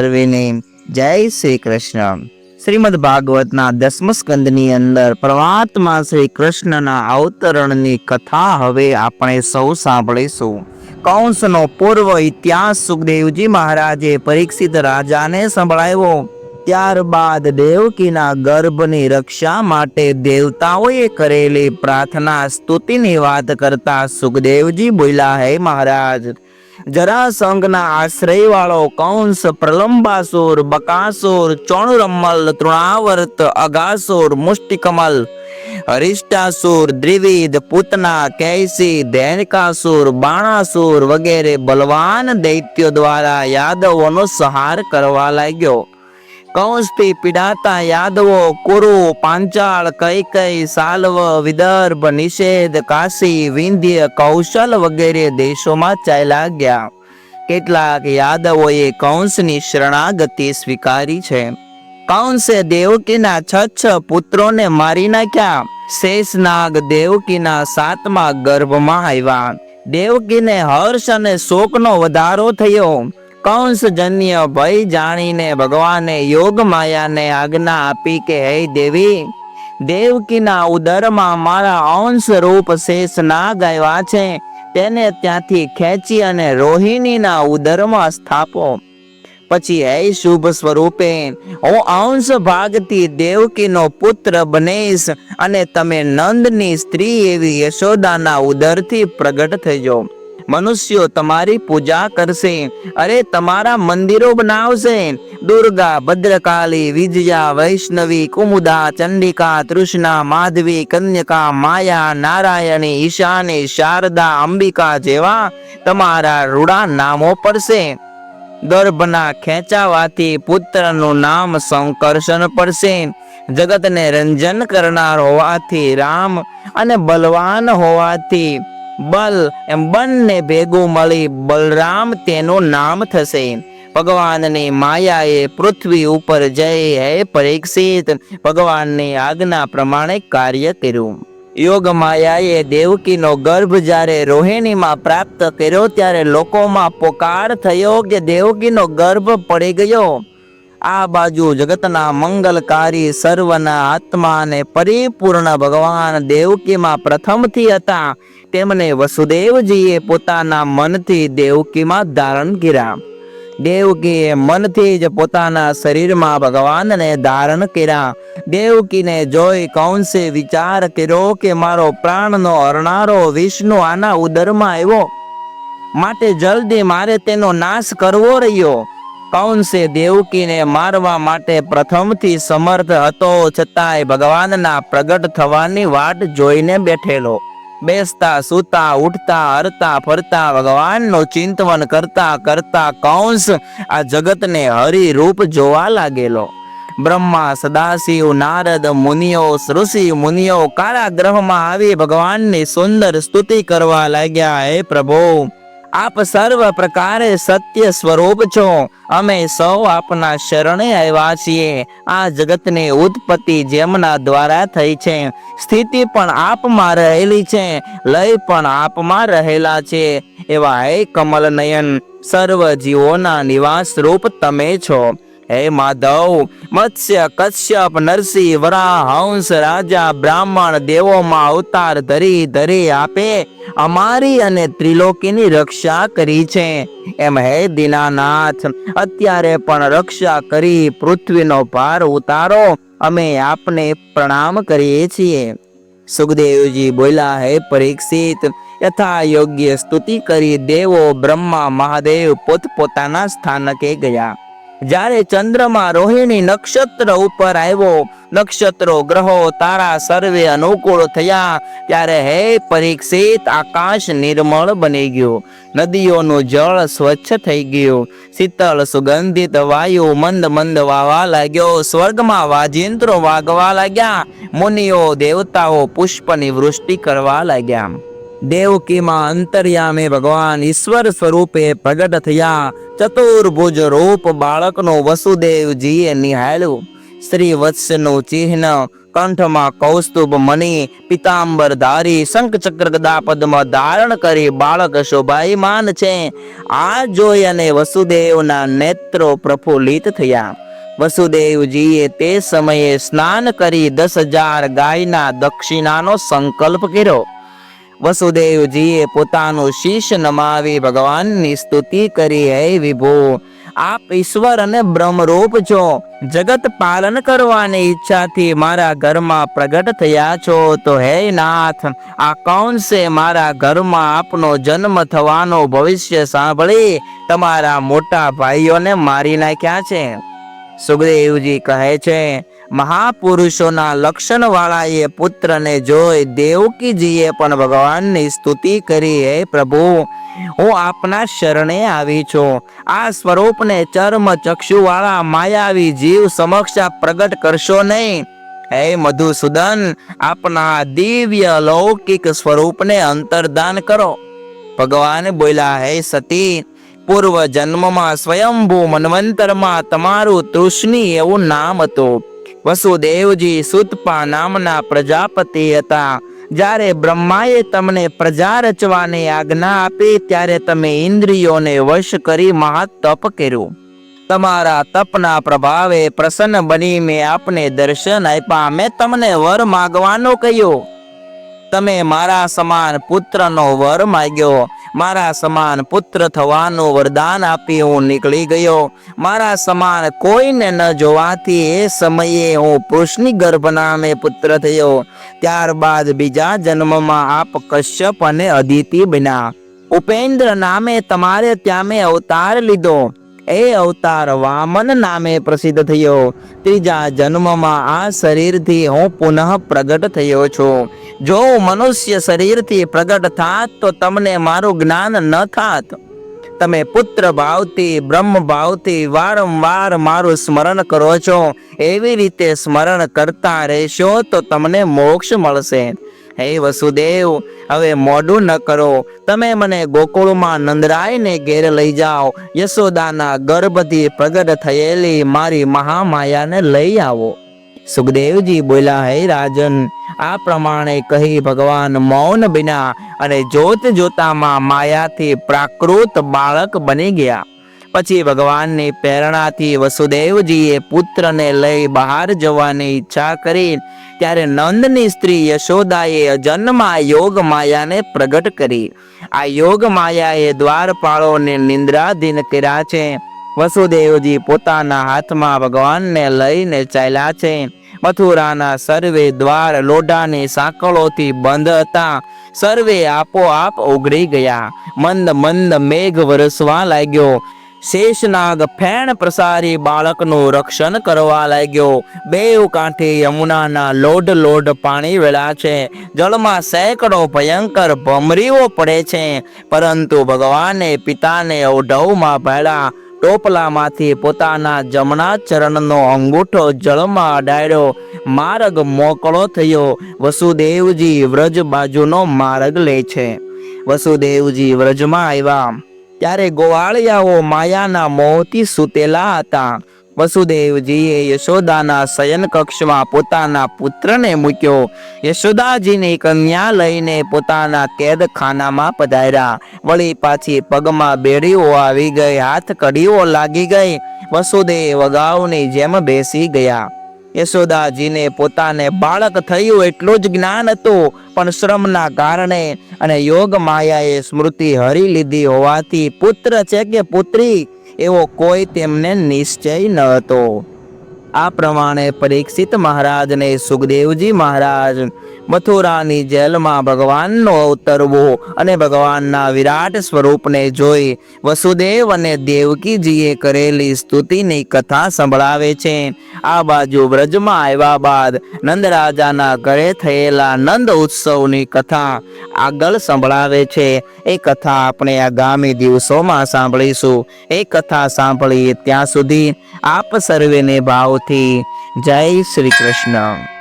સર્વેને જય શ્રી કૃષ્ણ. શ્રીમદ ભાગવતના દસમ સ્કંદની અંદર પરમાત્મા શ્રી કૃષ્ણના અવતરણની કથા હવે આપણે સૌ સાંભળીશું. કૌંસનો પૂર્વ ઇતિહાસ સુખદેવજી મહારાજે પરીક્ષિત રાજાને સંભળાવ્યો. ત્યારબાદ દેવકીના ગર્ભની રક્ષા માટે દેવતાઓએ કરેલી પ્રાર્થના સ્તુતિની વાત કરતા સુખદેવજી બોલ્યા, હે મહારાજ જરાસંઘના આશ્રયવાળો કંસ, પ્રલંબાસુર, બકાસુર ચોણુરમ્મલ તૃણાવર્ત, અગાસુર, મુષ્ટિકમલ, હરિષ્ટાસુર, દ્રિવિધ, પૂતના, કૈસી, ધૈનકાસુર, બાણાસુર વગેરે બલવાન દૈત્યો દ્વારા યાદવોનો સંહાર કરવા લાગ્યો. કંસથી પીડાતા યાદવો, કુરુ, પાંચાળ કૈકઈ સાલ્વ, વિદર્ભ, નિષેધ, કાશી, વિંધ્ય, કૌશલ વગેરે દેશોમાં ચાલ્યા ગયા. કેટલાક યાદવોએ કંસની શરણાગતિ સ્વીકારી છે. કંસે દેવકીના છ છ પુત્રોને મારી નાખ્યા. શેષનાગ દેવકીના સાતમા ગર્ભમાં આવ્યા. દેવકીને હર્ષ અને શોકનો વધારો થયો. કંસજન્ય ભય જાણીને ભગવાને યોગ માયાને આજ્ઞા આપી કે, હે દેવી, દેવકીના ઉદરમાં મારા અંશ રૂપ શેષ ના ગયા છે. તેને ત્યાંથી ખેંચી અને રોહિણીના ઉદરમાં સ્થાપો. પછી, હે શુભ સ્વરૂપે, હું અંશ ભાગથી દેવકીનો પુત્ર બનેશ અને તમે નંદની સ્ત્રી એવી યશોદાના ઉદરથી પ્રગટ થજો. મનુષ્યો તમારી પૂજા કરશે. અરે, તમારા મંદિરો બનાવશે. દુર્ગા, ભદ્રકાલી, વિજયા, વૈષ્ણવી, કુમુદા, ચંડિકા, તૃષ્ણા, માધવી, કન્યકા, માયા, નારાયણી, ઈશાની, શારદા, અંબિકા જેવા તમારા રૂડા નામો પડશે. દર્ભના ખેંચાવાથી પુત્રનું નામ સંકર્ષણ પડશે. જગતને રંજન કરનાર હોવાથી રામ અને બલવાન હોવાથી બલ એમ બંને ભેગું મળી બલરામ તેનું નામ થશે. ભગવાનની માયાએ પૃથ્વી ઉપર જય હે પરીક્ષિત. ભગવાનની આજ્ઞા પ્રમાણે કાર્ય કર્યું. યોગ માયાએ દેવકીનો ગર્ભ જ્યારે રોહિણીમાં પ્રાપ્ત કર્યો ત્યારે લોકોમાં પોકાર થયો કે દેવકીનો ગર્ભ પડી ગયો. આ બાજુ જગતના મંગલકારી સર્વના આત્માને પરિપૂર્ણ ભગવાન દેવકીમાં પ્રથમથી હતા. તેમને વસુદેવજીએ પોતાના મનથી દેવકીમાં ધારણ કર્યા. દેવકીએ મનથી જ પોતાના શરીરમાં ભગવાનને ધારણ કર્યા. દેવકીને જોઈ કૌંસે વિચાર કર્યો કે મારો પ્રાણનો હરનારો વિષ્ણુ આના ઉદરમાં આવ્યો. માટે જલ્દી મારે તેનો નાશ કરવો રહ્યો. કંસે દેવકીને મારવા માટે પ્રથમથી સમર્થ હતો છતાંય ભગવાનના પ્રગટ થવાની વાટ જોઈને બેઠેલો. બેસતા, સૂતા, ઉઠતા, હરતા, ફરતા ભગવાનનું ચિંતવન કરતા કરતા કંસ આ જગતને હરિરૂપ જોવા લાગેલો. બ્રહ્મા, સદાશિવ, નારદ, મુનિઓ, ઋષિ, મુનિઓ કારાગ્રહમાં આવી ભગવાનની સુંદર સ્તુતિ કરવા લાગ્યા, હે પ્રભુ આપ સર્વ પ્રકારે સત્ય સ્વરૂપ છો. અમે સૌ આપના શરણે આવ્યા છીએ. આ જગતની ઉત્પત્તિ જેમના દ્વારા થઈ છે. સ્થિતિ પણ આપમાં રહેલી છે. લય પણ આપમાં રહેલા છે. એવા હે કમલ નયન સર્વ જીવોના નિવાસ રૂપ તમે છો. હે માધવ, મત્સ્ય, કશ્યપ, નરસિંહ વરાહ હંસ રાજા, બ્રાહ્મણ દેવોમાં અવતાર ધરી ધરી આપે અમારી અને ત્રિલોકીની રક્ષા કરી છે. એમ હે દિનાનાથ, અત્યારે પણ રક્ષા કરી પૃથ્વીનો ભાર ઉતારો, અમે આપને પ્રણામ કરીએ છીએ. સુખદેવજી બોલ્યા, હે પરીક્ષિત, યથા યોગ્ય સ્તુતિ કરી દેવો, બ્રહ્મા મહાદેવ પોતપોતાના સ્થાનકે ગયા. જ્યારે ચંદ્રમાં રોહિણી નક્ષત્ર ઉપર આવ્યો, નક્ષત્રો ગ્રહો તારા સર્વે અનુકૂળ થયા. ત્યારે હે પરીક્ષિત, આકાશ નિર્મળ બની ગયું. નદીઓનું જળ સ્વચ્છ થઈ ગયું. શીતળ, સુગંધિત વાયુ મંદ મંદ વાવા લાગ્યો. સ્વર્ગમાં વાજિંત્રો વાગવા લાગ્યા. મુનિઓ, દેવતાઓ પુષ્પની વૃષ્ટિ કરવા લાગ્યા. દેવકીમાં અંતર્યામે ભગવાન ઈશ્વર સ્વરૂપે પ્રગટ થયા. ચતુર્ભુજ રૂપ બાળકનું વસુદેવજીએ નિહાળ્યું. શ્રી વત્સનું ચિહ્ન કંઠમાં કૌસ્તુભ મની, પિતાંબર ધારી શંખ ચક્ર ગદા પદ્મ ધારણ કરી બાળક શોભાયમાન છે. આ જોઈ અને વસુદેવના નેત્રો પ્રફુલ્લિત થયા. વસુદેવજીએ તે સમયે સ્નાન કરી દસ હજાર ગાયના દક્ષિણાનો સંકલ્પ કર્યો. વસુદેવજીએ પોતાનું શીશ નમાવી ભગવાનની સ્તુતિ કરી, હે વિભો, આપ ઈશ્વર અને બ્રહ્મરૂપ છો, જગત પાલન કરવાની ઈચ્છાથી મારા ઘરમાં પ્રગટ થયા છો તો હે નાથ, આ કૌંસે મારા ઘરમાં આપનો જન્મ થવાનો ભવિષ્ય સાંભળી તમારા મોટા ભાઈઓને મારી નાખ્યા છે? સુખદેવજી કહે છે મહાપુરુષોના લક્ષણ વાળા એ પુત્રને જોઈ દેવકીજીએ પણ ભગવાનની સ્તુતિ કરી, હે પ્રભુ, હું આપના શરણે આવી છું. આ સ્વરૂપને ચર્મ ચક્ષુ વાળા માયાવી જીવ સમક્ષ પ્રગટ કરશો નહીં. હે મધુસૂદન, આપના દિવ્ય લૌકિક સ્વરૂપને અંતરદાન કરો. ભગવાન બોલ્યા, હે સતી પૂર્વ જન્મમાં સ્વયંભૂ મન્વંતરમાં તમારું તૃષ્ણી એવું નામ હતું. વસુદેવજી સુતપા નામના પ્રજાપતિ હતા. જ્યારે બ્રહ્માએ તમને પ્રજા રચવાની આજ્ઞા આપી, ત્યારે તમે ઇન્દ્રિયોને વશ કરી મહા તપ કર્યું. તમારા તપના પ્રભાવે પ્રસન્ન બની મેં આપને દર્શન આપ્યા. મેં તમને વર માગવાનું કહ્યું. તમે મારા સમાન પુત્રનો વર માગ્યો. મારા સમાન પુત્ર થવાનું વરદાન આપી હું નીકળી ગયો. મારા સમાન કોઈને ન જોવાથી એ સમયે હું પુરુષની ગર્ભ નામે પુત્ર થયો. ત્યારબાદ બીજા જન્મમાં આપ કશ્યપ અને અદિતિ બન્યા. ઉપેન્દ્ર નામે તમારે ત્યાં મેં અવતાર લીધો. એ અવતાર વામન નામે પ્રસિદ્ધ થયો. ત્રીજા જન્મમાં આ શરીરથી હું પુનઃ પ્રગટ થયો છું. જો મનુષ્ય શરીરથી પ્રગટ થાત, તો તમને મારું જ્ઞાન ન થાત. તમે પુત્ર ભાવથી, બ્રહ્મ ભાવથી વારંવાર મારું સ્મરણ કરો છો. એવી રીતે સ્મરણ કરતા રહેશો, તો તમને મોક્ષ મળશે. હે વસુદેવ, હવે મોડું ન કરો. તમે મને ગોકુળમાં નંદરાયને ઘેર લઈ જાઓ. યશોદાના ગર્ભથી પ્રગટ થયેલી મારી મહામાયાને લઈ આવો. સુખદેવજી બોલ્યા, હે રાજન, આ પ્રમાણે કહી ભગવાન મૌન બિના અને જોત જોતામાં માયાથી પ્રાકૃત બાળક બની ગયા. પછી ભગવાનની પ્રેરણાથી વસુદેવજીએ પુત્રને લઈ બહાર જવાની ઈચ્છા કરી ત્યારે નંદની સ્ત્રી યશોદાએ અજન્મા યોગ માયાને પ્રગટ કરી. આ યોગ માયાએ દ્વારપાળોને નિંદ્રાધીન કર્યા છે. વસુદેવજી પોતાના હાથમાં ભગવાનને લઈને ચાલ્યા છે. મથુરાના સર્વે દ્વાર લોઢાની સાંકળોથી બંધ હતા. સર્વે આપોઆપ ઉઘડી ગયા. મંદ મંદ મેઘ વરસવા લાગ્યો. શેષનાગ ફેણ પ્રસારી બાળકનું રક્ષણ કરવા લાગ્યો. બેઉ કાંઠે યમુનાના લોઢ લોઢ પાણી વેળા છે. જળમાં સેંકડો ભયંકર ભમરીઓ પડે છે. પરંતુ ભગવાને પિતાને ઓઢવમાં ભેળા ટોપલામાંથી પોતાના જમણા ચરણનો અંગૂઠો જળમાં અડાડ્યો. માર્ગ મોકળો થયો. વસુદેવજી વ્રજ બાજુનો માર્ગ લે છે. વસુદેવજી વ્રજમાં આવ્યા. ત્યારે ગોવાળિયાઓ માયાના મોહથી સૂતેલા હતા. વસુદેવજીએ યશોદાના શયન કક્ષમાં પોતાના પુત્રને મૂક્યો. યશોદાજીની કન્યા લઈને પોતાના કેદખાનામાં પધાર્યા. વળી પાછી પગમાં બેડીઓ આવી ગઈ, હાથ કડીઓ લાગી ગઈ. વસુદેવ અગાઉની જેમ બેસી ગયા. યશોદાજીને પોતાને બાળક થયું એટલું જ જ્ઞાન હતું, પણ શ્રમના કારણે અને યોગ માયાએ સ્મૃતિ હરી લીધી હોવાથી પુત્ર છે કે પુત્રી એવો કોઈ તેમને નિશ્ચય ન હતો. આ પ્રમાણે પરીક્ષિત મહારાજને સુખદેવજી મહારાજ મથુરાની જેલમાં ભગવાનનો અવતરવો અને ભગવાનના વિરાટ સ્વરૂપને જોઈ વસુદેવ અને દેવકીજીએ કરેલી સ્તુતિની કથા સંભળાવે છે. આ બાજુ વ્રજમાં આવ્યા બાદ નંદરાજાના ઘરે થયેલા નંદ ઉત્સવની કથા આગળ સંભળાવે છે. એ કથા આપણે આગામી દિવસોમાં સાંભળીશું. એ કથા સાંભળીએ ત્યાં સુધી આપ સર્વેને ભાવથી જય શ્રી કૃષ્ણ.